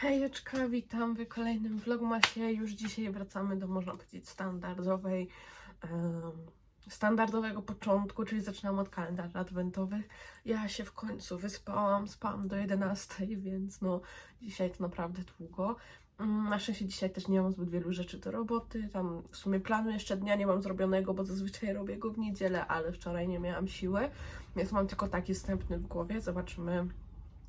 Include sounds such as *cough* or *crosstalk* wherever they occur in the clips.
Hejeczka, witam w kolejnym vlogmasie. Już dzisiaj wracamy do, można powiedzieć, standardowej, standardowego początku, czyli zaczynam od kalendarzy adwentowych. Ja się w końcu wyspałam, spałam do 11, więc no dzisiaj to naprawdę długo. Mm, Na szczęście dzisiaj też nie mam zbyt wielu rzeczy do roboty. Tam w sumie planu jeszcze dnia nie mam zrobionego, bo zazwyczaj robię go w niedzielę, ale wczoraj nie miałam siły, więc mam tylko taki wstępny w głowie. Zobaczymy,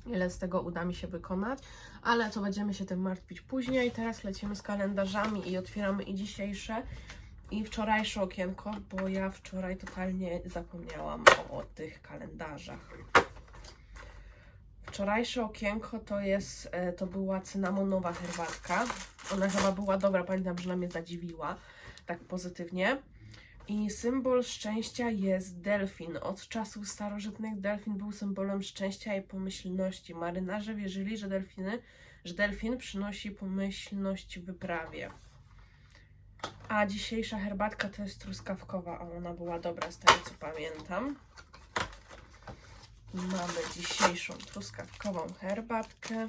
ile z tego uda mi się wykonać, ale to będziemy się tym martwić później. Teraz lecimy z kalendarzami i otwieramy i dzisiejsze, i wczorajsze okienko, bo ja wczoraj totalnie zapomniałam o, tych kalendarzach. Wczorajsze okienko to jest, e, to była cynamonowa herbatka. Ona chyba była dobra, pamiętam, że ona mnie zadziwiła tak pozytywnie. I symbol szczęścia jest delfin. Od czasów starożytnych delfin był symbolem szczęścia i pomyślności. Marynarze wierzyli, że delfiny, że delfin przynosi pomyślność wyprawie. A dzisiejsza herbatka to jest truskawkowa, a ona była dobra z tego co pamiętam. Mamy dzisiejszą truskawkową herbatkę.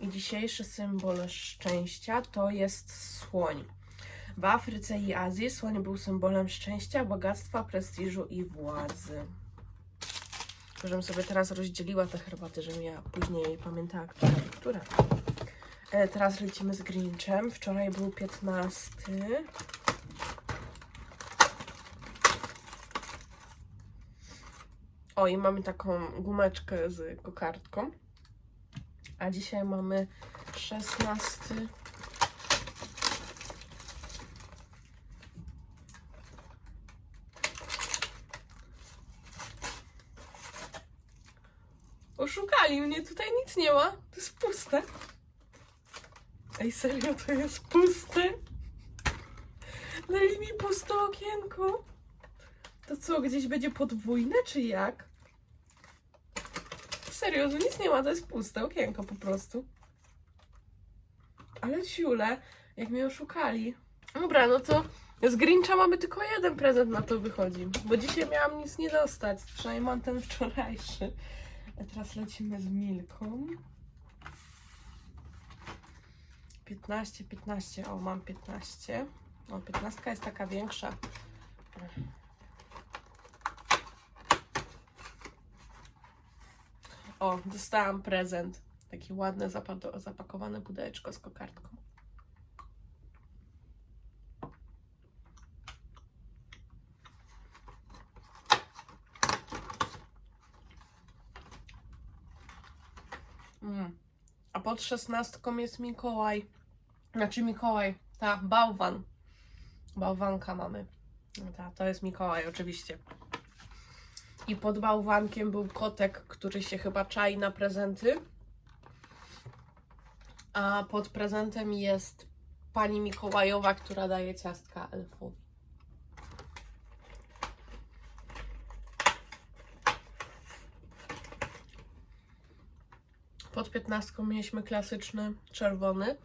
I dzisiejszy symbol szczęścia to jest słoń. W Afryce i Azji słoń był symbolem szczęścia, bogactwa, prestiżu i władzy. Żebym sobie teraz rozdzieliła te herbaty, żebym ja później pamiętała, która, która. E, teraz lecimy z Grinchem. Wczoraj był 15. O, i mamy taką gumeczkę z kokardką. A dzisiaj mamy 16. Oszukali mnie, tutaj nic nie ma. To jest puste. Ej, serio, to jest puste? Dali mi puste okienko. To co, gdzieś będzie podwójne, czy jak? Serio, tu nic nie ma, to jest puste okienko po prostu. Ale ciule, jak mnie oszukali. Dobra, no to z Grincha mamy tylko jeden prezent na to wychodzi. Bo dzisiaj miałam nic nie dostać. Przynajmniej mam ten wczorajszy. Teraz lecimy z Milką. 15, 15. O, mam 15. O, 15 jest taka większa. O, dostałam prezent. Takie ładne, zapakowane pudełeczko z kokardką. Mm. A pod szesnastką jest Mikołaj. Znaczy Mikołaj, ta, bałwan. Bałwanka mamy. Ta, to jest Mikołaj, oczywiście. I pod bałwankiem był kotek, który się chyba czai na prezenty. A pod prezentem jest pani Mikołajowa, która daje ciastka elfowi. Pod piętnastką mieliśmy klasyczny czerwony.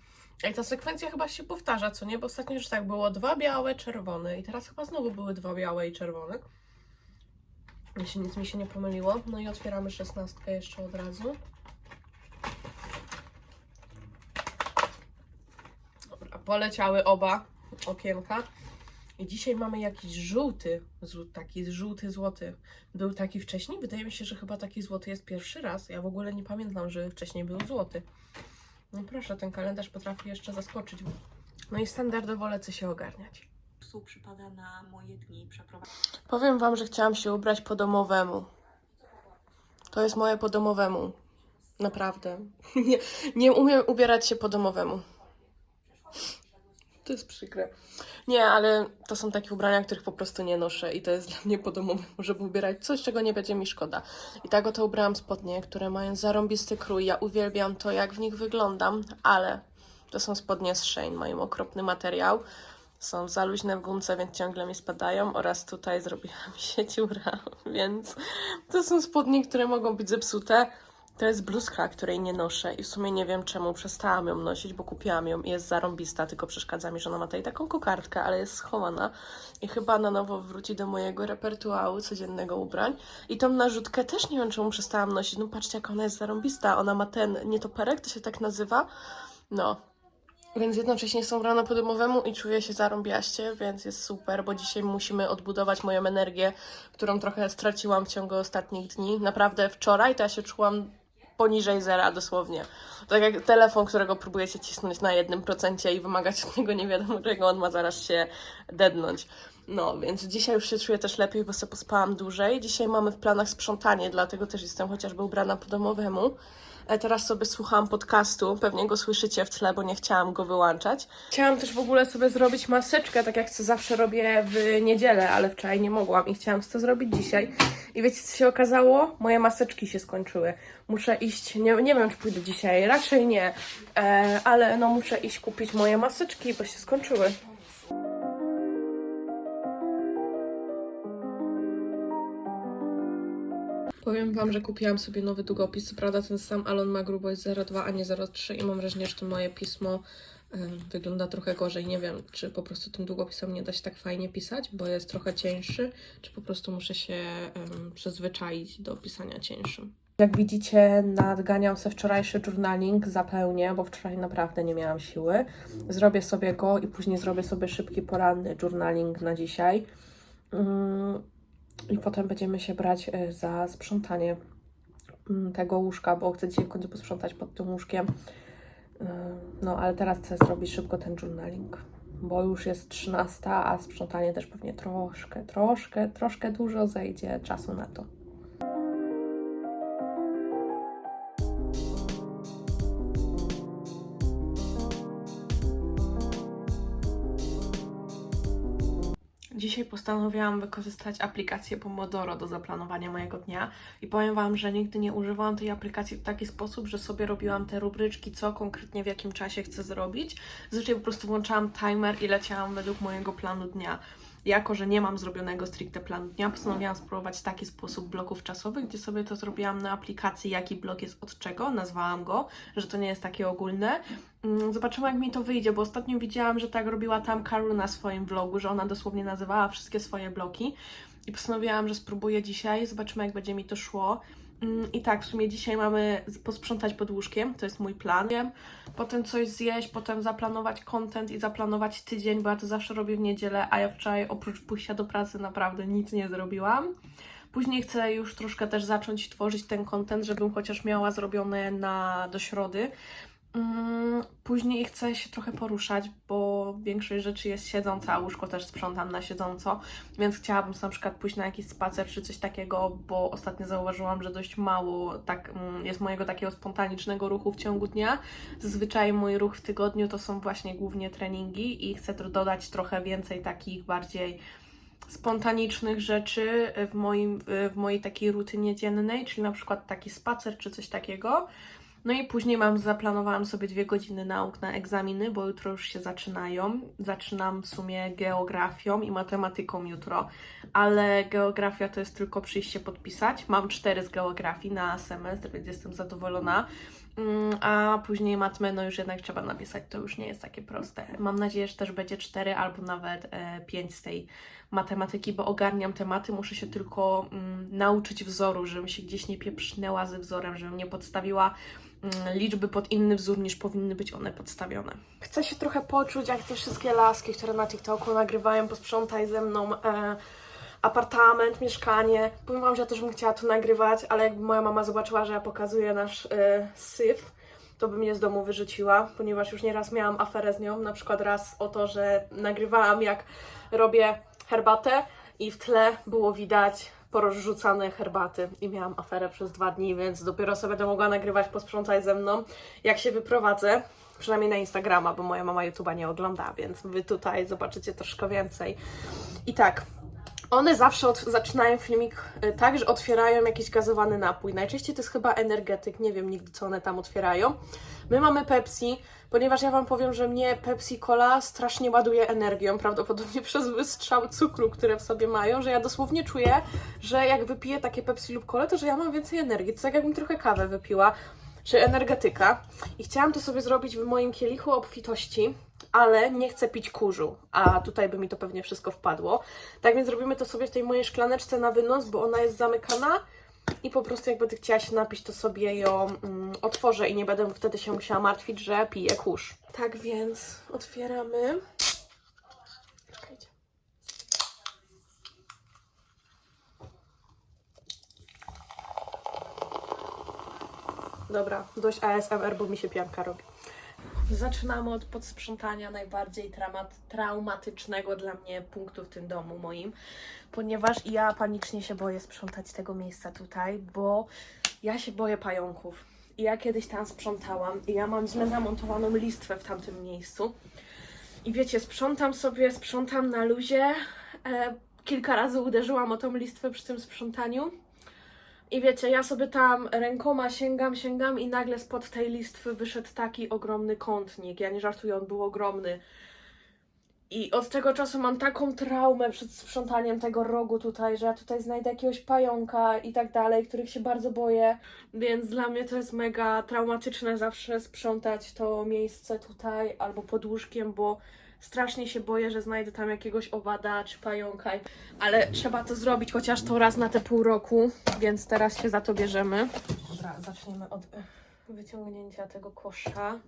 I ta sekwencja chyba się powtarza, co nie? Bo ostatnio już tak było dwa białe, czerwone. I teraz chyba znowu były dwa białe i czerwone. Jeśli nic mi się nie pomyliło. No i otwieramy szesnastkę jeszcze od razu. Dobra, poleciały oba okienka. I dzisiaj mamy jakiś żółty, taki żółty złoty. Był taki wcześniej? Wydaje mi się, że chyba taki złoty jest pierwszy raz. Ja w ogóle nie pamiętam, że wcześniej był złoty. No proszę, ten kalendarz potrafi jeszcze zaskoczyć. No i standardowo lecę się ogarniać. psu przypada na moje dni. Powiem Wam, że chciałam się ubrać po domowemu. To jest moje po domowemu. Naprawdę. *laughs* Nie, nie umiem ubierać się po domowemu. To jest przykre. Nie, ale to są takie ubrania, których po prostu nie noszę i to jest dla mnie po domowemu, *laughs* żeby ubierać coś, czego nie będzie mi szkoda. I tak oto ubrałam spodnie, które mają zarąbisty krój. Ja uwielbiam to, jak w nich wyglądam, ale to są spodnie z Shein, mają okropny materiał. Są za luźne w gumce, więc ciągle mi spadają oraz tutaj zrobiła mi się dziura, *laughs* więc to są spodnie, które mogą być zepsute. To jest bluzka, której nie noszę i w sumie nie wiem czemu przestałam ją nosić, bo kupiłam ją i jest zarąbista, tylko przeszkadza mi, że ona ma tutaj taką kokardkę, ale jest schowana i chyba na nowo wróci do mojego repertuaru codziennego ubrań. I tą narzutkę też nie wiem czemu przestałam nosić, no patrzcie jak ona jest zarąbista, ona ma ten nietoperek, to się tak nazywa, no. Więc jednocześnie są rano po domowemu i czuję się zarąbiaście, więc jest super, bo dzisiaj musimy odbudować moją energię, którą trochę straciłam w ciągu ostatnich dni. Naprawdę wczoraj to ja się czułam poniżej zera dosłownie. Tak jak telefon, którego próbujecie cisnąć na jednym procencie i wymagać od niego nie wiadomo czego, on ma zaraz się dednąć. No, więc dzisiaj już się czuję też lepiej, bo sobie pospałam dłużej. Dzisiaj mamy w planach sprzątanie, dlatego też jestem chociażby ubrana po domowemu. E, Teraz sobie słucham podcastu, pewnie go słyszycie w tle, bo nie chciałam go wyłączać. Chciałam też w ogóle sobie zrobić maseczkę, tak jak co zawsze robię w niedzielę, ale wczoraj nie mogłam i chciałam to zrobić dzisiaj. I wiecie, co się okazało? Moje maseczki się skończyły. Muszę iść, nie, nie wiem, czy pójdę dzisiaj, raczej nie, e, ale no muszę iść kupić moje maseczki, bo się skończyły. Powiem Wam, że kupiłam sobie nowy długopis. Co prawda ten sam, ale on ma grubość 0,2, a nie 0,3 i mam wrażenie, że to moje pismo e, wygląda trochę gorzej. Nie wiem, czy po prostu tym długopisem nie da się tak fajnie pisać, bo jest trochę cieńszy, czy po prostu muszę się em, przyzwyczaić do pisania cięższym. Jak widzicie, nadganiam sobie wczorajszy journaling, zapełnię, bo wczoraj naprawdę nie miałam siły. Zrobię sobie go i później zrobię sobie szybki poranny journaling na dzisiaj. Mm, I potem będziemy się brać e, za sprzątanie mm, tego łóżka, bo chcę dzisiaj w końcu posprzątać pod tym łóżkiem. Yy, No, ale teraz chcę zrobić szybko ten journaling, bo już jest 13, a sprzątanie też pewnie troszkę, troszkę, troszkę dużo zejdzie czasu na to. Dzisiaj postanowiłam wykorzystać aplikację Pomodoro do zaplanowania mojego dnia i powiem Wam, że nigdy nie używałam tej aplikacji w taki sposób, że sobie robiłam te rubryczki, co konkretnie w jakim czasie chcę zrobić. Zazwyczaj po prostu włączałam timer i leciałam według mojego planu dnia. Jako, że nie mam zrobionego stricte planu dnia, postanowiłam spróbować taki sposób bloków czasowych, gdzie sobie to zrobiłam na aplikacji, jaki blok jest od czego, nazwałam go, że to nie jest takie ogólne. Mm, Zobaczymy, jak mi to wyjdzie, bo ostatnio widziałam, że tak robiła tam Karu na swoim vlogu, że ona dosłownie nazywała wszystkie swoje bloki. I postanowiłam, że spróbuję dzisiaj, zobaczymy, jak będzie mi to szło. Mm, I tak, w sumie dzisiaj mamy posprzątać pod łóżkiem, to jest mój plan. Potem coś zjeść, potem zaplanować content i zaplanować tydzień, bo ja to zawsze robię w niedzielę, a ja wczoraj oprócz pójścia do pracy naprawdę nic nie zrobiłam. Później chcę już troszkę też zacząć tworzyć ten content, żebym chociaż miała zrobione na do środy. Mm, Później chcę się trochę poruszać, bo większość rzeczy jest siedząca, a łóżko też sprzątam na siedząco, więc chciałabym na przykład pójść na jakiś spacer czy coś takiego, bo ostatnio zauważyłam, że dość mało tak, mm, jest mojego takiego spontanicznego ruchu w ciągu dnia. Zazwyczaj mój ruch w tygodniu to są właśnie głównie treningi i chcę dodać trochę więcej takich bardziej spontanicznych rzeczy w, moim, w mojej takiej rutynie dziennej, czyli na przykład taki spacer czy coś takiego. No i później mam, zaplanowałam sobie dwie godziny nauk na egzaminy, bo jutro już się zaczynają. Zaczynam w sumie geografią i matematyką jutro, ale geografia to jest tylko przyjście podpisać. Mam cztery z geografii na semestr, więc jestem zadowolona. Mm, A później matmę, no już jednak trzeba napisać, to już nie jest takie proste. Mam nadzieję, że też będzie cztery albo nawet e, pięć z tej matematyki, bo ogarniam tematy, muszę się tylko mm, nauczyć wzoru, żebym się gdzieś nie pieprznęła ze wzorem, żebym nie podstawiła liczby pod inny wzór niż powinny być one podstawione. Chcę się trochę poczuć jak te wszystkie laski, które na TikToku nagrywają, posprzątaj ze mną e, apartament, mieszkanie. Powiem Wam, że ja też bym chciała to nagrywać, ale jakby moja mama zobaczyła, że ja pokazuję nasz e, syf, to by mnie z domu wyrzuciła, ponieważ już nieraz miałam aferę z nią, na przykład raz o to, że nagrywałam jak robię herbatę i w tle było widać porozrzucane herbaty i miałam aferę przez dwa dni, więc dopiero sobie będę mogła nagrywać posprzątaj ze mną, jak się wyprowadzę, przynajmniej na Instagrama, bo moja mama YouTube'a nie ogląda, więc Wy tutaj zobaczycie troszkę więcej. I tak, One zawsze od, zaczynają filmik y, tak, że otwierają jakiś gazowany napój. Najczęściej to jest chyba energetyk, nie wiem nigdy co one tam otwierają. My mamy Pepsi, ponieważ ja Wam powiem, że mnie Pepsi Cola strasznie ładuje energią, prawdopodobnie *laughs* przez wystrzał cukru, które w sobie mają, że ja dosłownie czuję, że jak wypiję takie Pepsi lub Colę, to że ja mam więcej energii. To tak jakbym trochę kawę wypiła, czy energetyka. I chciałam to sobie zrobić w moim kielichu obfitości, ale nie chcę pić kurzu, a tutaj by mi to pewnie wszystko wpadło. Tak więc zrobimy to sobie w tej mojej szklaneczce na wynos, bo ona jest zamykana i po prostu jak będę chciała się napić, to sobie ją mm, otworzę i nie będę wtedy się musiała martwić, że piję kurz. Tak więc otwieramy. Czekajcie. Dobra, dość ASMR, bo mi się pianka robi. Zaczynamy od podsprzątania najbardziej traumat, traumatycznego dla mnie punktu w tym domu moim, ponieważ ja panicznie się boję sprzątać tego miejsca tutaj, bo ja się boję pająków. I ja kiedyś tam sprzątałam i ja mam źle zamontowaną listwę w tamtym miejscu. I wiecie, sprzątam sobie, sprzątam na luzie. E, kilka razy uderzyłam o tą listwę przy tym sprzątaniu. I wiecie, ja sobie tam rękoma sięgam, sięgam i nagle spod tej listwy wyszedł taki ogromny kątnik. Ja nie żartuję, on był ogromny. I od tego czasu mam taką traumę przed sprzątaniem tego rogu tutaj, że ja tutaj znajdę jakiegoś pająka i tak dalej, których się bardzo boję. Więc dla mnie to jest mega traumatyczne zawsze sprzątać to miejsce tutaj albo pod łóżkiem, bo strasznie się boję, że znajdę tam jakiegoś owada czy pająka. Ale trzeba to zrobić chociaż to raz na te pół roku, więc teraz się za to bierzemy. Dobra, zaczniemy od e, wyciągnięcia tego kosza.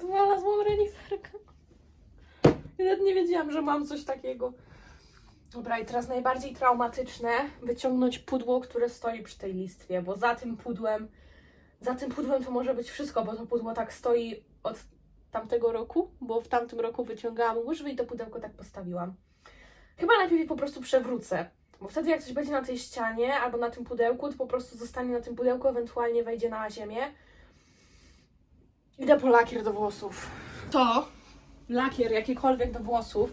Znalazłam reniferkę. Nawet nie wiedziałam, że mam coś takiego. Dobra, i teraz najbardziej traumatyczne wyciągnąć pudło, które stoi przy tej listwie, bo za tym pudłem, za tym pudłem to może być wszystko, bo to pudło tak stoi od tamtego roku, bo w tamtym roku wyciągałam łyżwy i to pudełko tak postawiłam. Chyba najpierw je po prostu przewrócę, bo wtedy jak coś będzie na tej ścianie albo na tym pudełku, to po prostu zostanie na tym pudełku, ewentualnie wejdzie na ziemię. Idę po lakier do włosów. To, lakier jakikolwiek do włosów,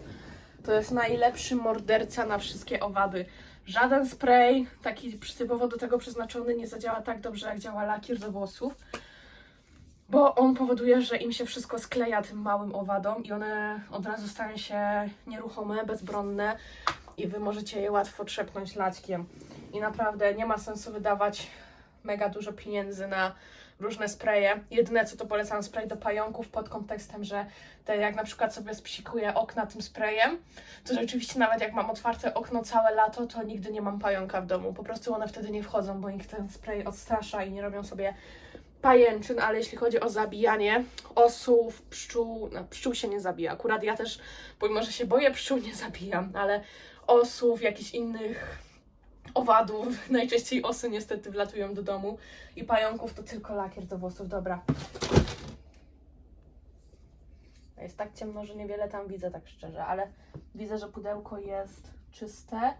to jest najlepszy morderca na wszystkie owady. Żaden spray, taki typowo do tego przeznaczony, nie zadziała tak dobrze, jak działa lakier do włosów. Bo on powoduje, że im się wszystko skleja tym małym owadom i one od razu stają się nieruchome, bezbronne i wy możecie je łatwo trzepnąć laćkiem. I naprawdę nie ma sensu wydawać mega dużo pieniędzy na różne spraye. Jedyne co to polecam spray do pająków pod kontekstem, że te jak na przykład sobie spsikuję okna tym sprayem, to rzeczywiście nawet jak mam otwarte okno całe lato, to nigdy nie mam pająka w domu. Po prostu one wtedy nie wchodzą, bo ich ten spray odstrasza i nie robią sobie pajęczyn, ale jeśli chodzi o zabijanie osów, pszczół, no pszczół się nie zabija. Akurat ja też, pomimo że się boję pszczół, nie zabijam, ale osów, jakichś innych owadów, *laughs* najczęściej osy niestety wlatują do domu i pająków to tylko lakier do włosów. Dobra. Jest tak ciemno, że niewiele tam widzę, tak szczerze, ale widzę, że pudełko jest czyste.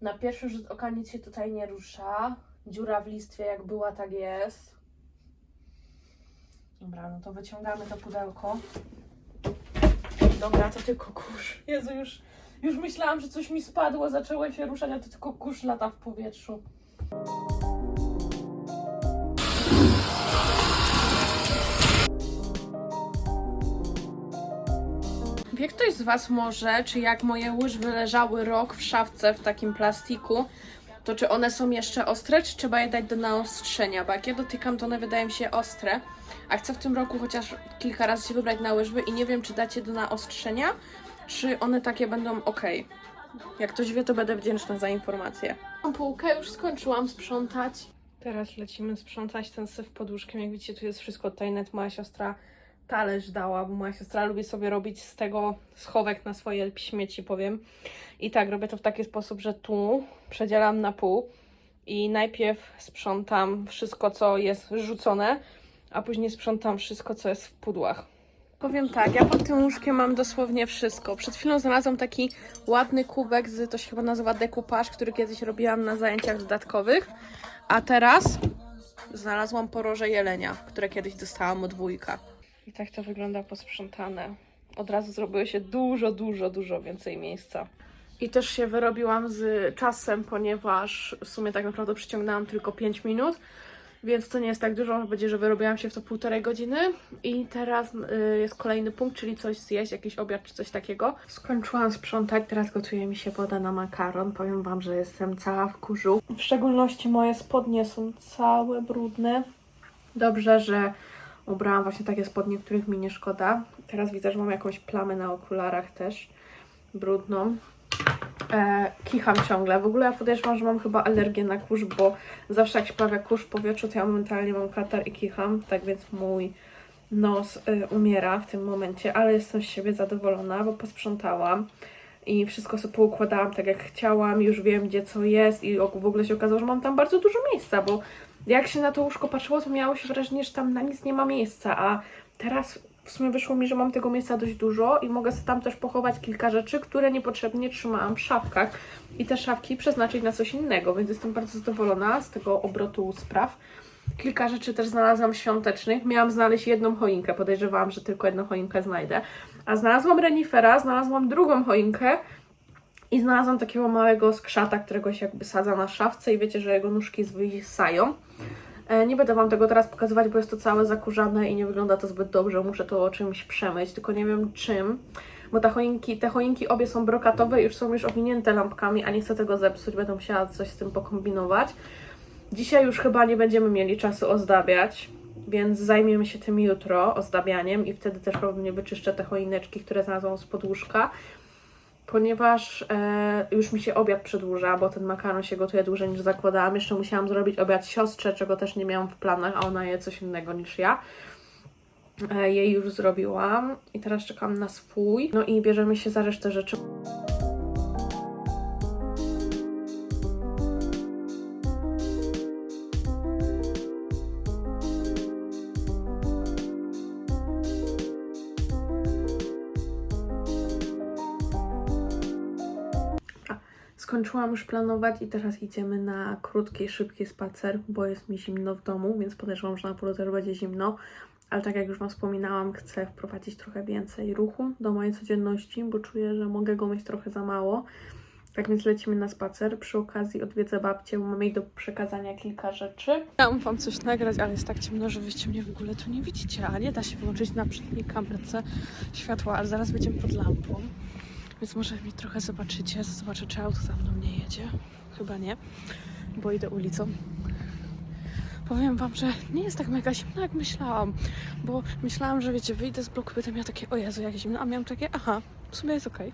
Na pierwszy rzut oka nic się tutaj nie rusza. Dziura w listwie jak była, tak jest. Dobra, no to wyciągamy to pudełko. Dobra, to tylko kurz. Jezu, już, już myślałam, że coś mi spadło, zaczęło się ruszać, a to tylko kurz lata w powietrzu. Wie ktoś z Was może, czy jak moje łyżwy leżały rok w szafce w takim plastiku, to czy one są jeszcze ostre, czy trzeba je dać do naostrzenia? Bo jak je dotykam, to one wydają się ostre, a chcę w tym roku chociaż kilka razy się wybrać na łyżwy i nie wiem, czy dacie do naostrzenia, czy one takie będą ok. Jak ktoś wie, to będę wdzięczna za informację. Półkę już skończyłam sprzątać. Teraz lecimy sprzątać ten syf pod łóżkiem. Jak widzicie, tu jest wszystko. Tutaj net moja siostra talerz dała, bo moja siostra lubi sobie robić z tego schowek na swoje śmieci, powiem. I tak, robię to w taki sposób, że tu przedzielam na pół i najpierw sprzątam wszystko, co jest rzucone, a później sprzątam wszystko, co jest w pudłach. Powiem tak, ja pod tym łóżkiem mam dosłownie wszystko. Przed chwilą znalazłam taki ładny kubek z, to się chyba nazywa dekupaż, który kiedyś robiłam na zajęciach dodatkowych, a teraz znalazłam poroże jelenia, które kiedyś dostałam od wujka. I tak to wygląda posprzątane. od razu zrobiło się dużo, dużo, dużo więcej miejsca. I też się wyrobiłam z czasem, ponieważ w sumie tak naprawdę przyciągnęłam tylko 5 minut, więc to nie jest tak dużo, będzie, że wyrobiłam się w to półtorej godziny. I teraz y, jest kolejny punkt, czyli coś zjeść, jakiś obiad czy coś takiego. Skończyłam sprzątać, teraz gotuje mi się woda na makaron. Powiem Wam, że jestem cała w kurzu. W szczególności moje spodnie są całe brudne. Dobrze, że ubrałam właśnie takie spodnie, których mi nie szkoda. Teraz widzę, że mam jakąś plamę na okularach też, brudną. E, kicham ciągle. W ogóle ja podejrzewam, że mam chyba alergię na kurz, bo zawsze jak się pojawia kurz w powietrzu, to ja momentalnie mam katar i kicham, tak więc mój nos y, umiera w tym momencie, ale jestem z siebie zadowolona, bo posprzątałam i wszystko sobie poukładałam tak jak chciałam, już wiem gdzie co jest i w ogóle się okazało, że mam tam bardzo dużo miejsca, bo jak się na to łóżko patrzyło, to miało się wrażenie, że tam na nic nie ma miejsca, a teraz w sumie wyszło mi, że mam tego miejsca dość dużo i mogę sobie tam też pochować kilka rzeczy, które niepotrzebnie trzymałam w szafkach i te szafki przeznaczyć na coś innego, więc jestem bardzo zadowolona z tego obrotu spraw. Kilka rzeczy też znalazłam świątecznych. Miałam znaleźć jedną choinkę, podejrzewałam, że tylko jedną choinkę znajdę. A znalazłam renifera, znalazłam drugą choinkę i znalazłam takiego małego skrzata, którego się jakby sadza na szafce i wiecie, że jego nóżki zwysają. E, Nie będę Wam tego teraz pokazywać, bo jest to całe zakurzane i nie wygląda to zbyt dobrze. Muszę to czymś przemyć, tylko nie wiem czym. Bo te choinki, te choinki obie są brokatowe i już są już owinięte lampkami, a nie chcę tego zepsuć, będę musiała coś z tym pokombinować. Dzisiaj już chyba nie będziemy mieli czasu ozdabiać, więc zajmiemy się tym jutro, ozdabianiem i wtedy też pewnie wyczyszczę te choineczki, które znalazłam z podłóżka, ponieważ e, już mi się obiad przedłuża, bo ten makaron się gotuje dłużej niż zakładałam. Jeszcze musiałam zrobić obiad siostrze, czego też nie miałam w planach, a ona je coś innego niż ja. E, jej już zrobiłam i teraz czekam na swój. No i bierzemy się za resztę rzeczy. Skończyłam już planować i teraz idziemy na krótki, szybki spacer, bo jest mi zimno w domu, więc podejrzewam, że na polu też będzie zimno. Ale tak jak już Wam wspominałam, chcę wprowadzić trochę więcej ruchu do mojej codzienności, bo czuję, że mogę go mieć trochę za mało. Tak więc lecimy na spacer. Przy okazji odwiedzę babcię, bo mam jej do przekazania kilka rzeczy. Chciałam Wam coś nagrać, ale jest tak ciemno, że wyście mnie w ogóle tu nie widzicie, a nie da się wyłączyć na przedniej kamerce światła, ale zaraz będziemy pod lampą. Więc może mi trochę zobaczycie. Zobaczę, czy auto za mną nie jedzie. Chyba nie, bo idę ulicą. Powiem Wam, że nie jest tak mega zimno, jak myślałam. Bo myślałam, że wiecie, wyjdę z bloku, będę miała takie, o Jezu, jak zimno, a miałam takie, aha, w sumie jest okej.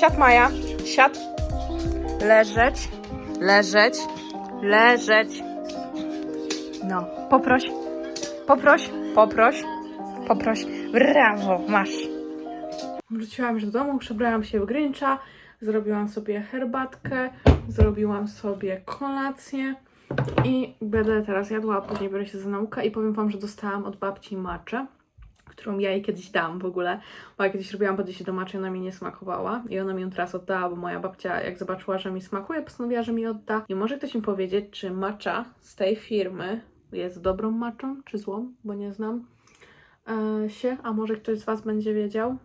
Siad Maja, siad. Leżeć, leżeć, leżeć. No, poproś, poproś, poproś, poproś. Brawo, masz. Wróciłam już do domu, przebrałam się w Grincha, zrobiłam sobie herbatkę, zrobiłam sobie kolację i będę teraz jadła, a później biorę się za naukę i powiem Wam, że dostałam od babci maczę, którą ja jej kiedyś dam w ogóle, bo ja kiedyś robiłam podejście do maczy, ona mi nie smakowała i ona mi ją teraz oddała, bo moja babcia jak zobaczyła, że mi smakuje, postanowiła, że mi odda. I może ktoś mi powiedzieć, czy macza z tej firmy jest dobrą maczą, czy złą, bo nie znam e, się, a może ktoś z Was będzie wiedział.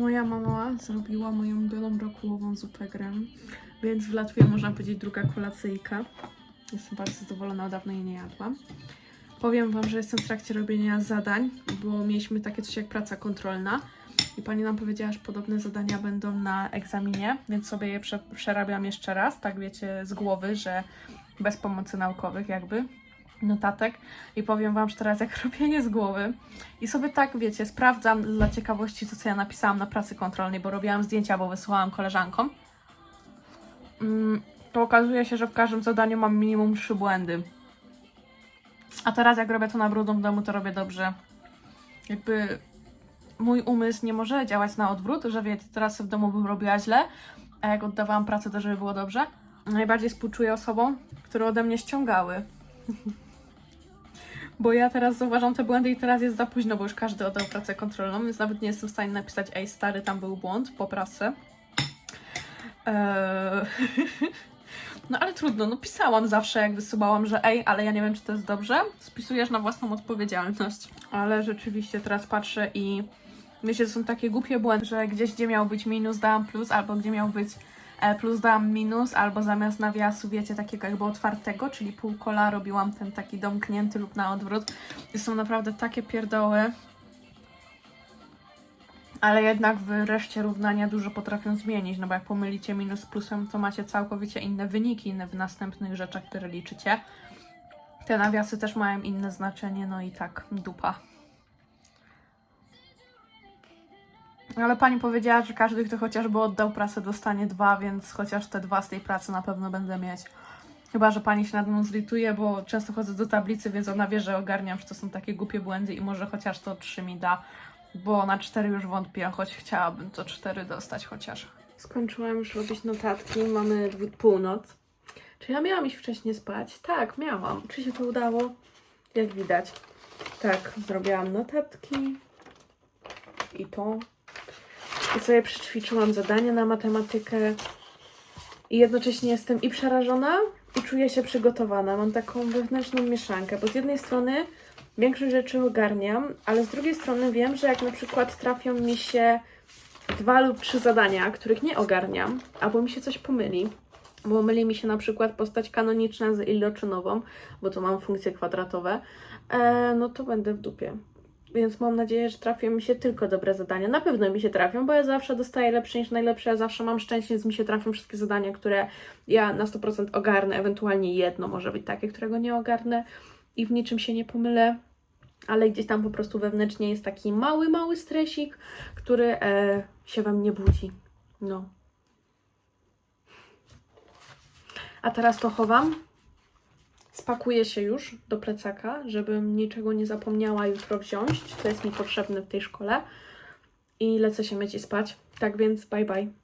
Moja mama zrobiła moją ulubioną brokułową zupę grem, więc wlatuje, można powiedzieć, druga kolacyjka. Jestem bardzo zadowolona, dawno jej nie jadłam. Powiem Wam, że jestem w trakcie robienia zadań, bo mieliśmy takie coś jak praca kontrolna i pani nam powiedziała, że podobne zadania będą na egzaminie, więc sobie je prze przerabiam jeszcze raz, tak wiecie, z głowy, że bez pomocy naukowych jakby, notatek. I powiem Wam, że teraz jak *laughs* robienie z głowy i sobie tak, wiecie, sprawdzam dla ciekawości to, co ja napisałam na pracy kontrolnej, bo robiłam zdjęcia, bo wysyłałam koleżankom, mm, to okazuje się, że w każdym zadaniu mam minimum trzy błędy. A teraz jak robię to na brudnym w domu, to robię dobrze. Jakby mój umysł nie może działać na odwrót, że wiecie, teraz w domu bym robiła źle, a jak oddawałam pracę, to żeby było dobrze. Najbardziej współczuję osobom, które ode mnie ściągały. *laughs* Bo ja teraz zauważam te błędy i teraz jest za późno, bo już każdy oddał pracę kontrolną, więc nawet nie jestem w stanie napisać ej stary, tam był błąd po pracy. Eee... *laughs* No ale trudno, no pisałam zawsze, jak wysyłałam, że ej, ale ja nie wiem, czy to jest dobrze. Spisujesz na własną odpowiedzialność. Ale rzeczywiście teraz patrzę i myślę, że są takie głupie błędy, że gdzieś, gdzie miał być minus, dałam plus, albo gdzie miał być e, plus, dałam minus, albo zamiast nawiasu, wiecie, takiego jakby otwartego, czyli pół kola, robiłam ten taki domknięty lub na odwrót. I są naprawdę takie pierdoły. Ale jednak w reszcie równania dużo potrafią zmienić, no bo jak pomylicie minus z plusem, to macie całkowicie inne wyniki inne w następnych rzeczach, które liczycie. Te nawiasy też mają inne znaczenie, no i tak, dupa. Ale pani powiedziała, że każdy, kto chociażby oddał pracę, dostanie dwa, więc chociaż te dwa z tej pracy na pewno będę mieć. Chyba, że pani się nad mną zlituje, bo często chodzę do tablicy, więc ona wie, że ogarniam, że to są takie głupie błędy i może chociaż to trzy mi da, bo na cztery już wątpię, choć chciałabym to cztery dostać chociaż. Skończyłam już robić notatki, mamy północ. Czy ja miałam iść wcześniej spać? Tak, miałam. Czy się to udało? Jak widać. Tak, zrobiłam notatki. I to. I sobie przećwiczyłam zadania na matematykę. I jednocześnie jestem i przerażona, i czuję się przygotowana. Mam taką wewnętrzną mieszankę, bo z jednej strony większość rzeczy ogarniam, ale z drugiej strony wiem, że jak na przykład trafią mi się dwa lub trzy zadania, których nie ogarniam, albo mi się coś pomyli, bo myli mi się na przykład postać kanoniczna z iloczynową, bo to mam funkcje kwadratowe, e, no to będę w dupie. Więc mam nadzieję, że trafią mi się tylko dobre zadania. Na pewno mi się trafią, bo ja zawsze dostaję lepsze niż najlepsze. Ja zawsze mam szczęście, więc mi się trafią wszystkie zadania, które ja na 100% ogarnę. Ewentualnie jedno może być takie, którego nie ogarnę i w niczym się nie pomylę. Ale gdzieś tam po prostu wewnętrznie jest taki mały, mały stresik, który e, się we mnie budzi. No. A teraz to chowam. Spakuję się już do plecaka, żebym niczego nie zapomniała jutro wziąć, co jest mi potrzebne w tej szkole. I lecę się myć i spać. Tak więc bye bye.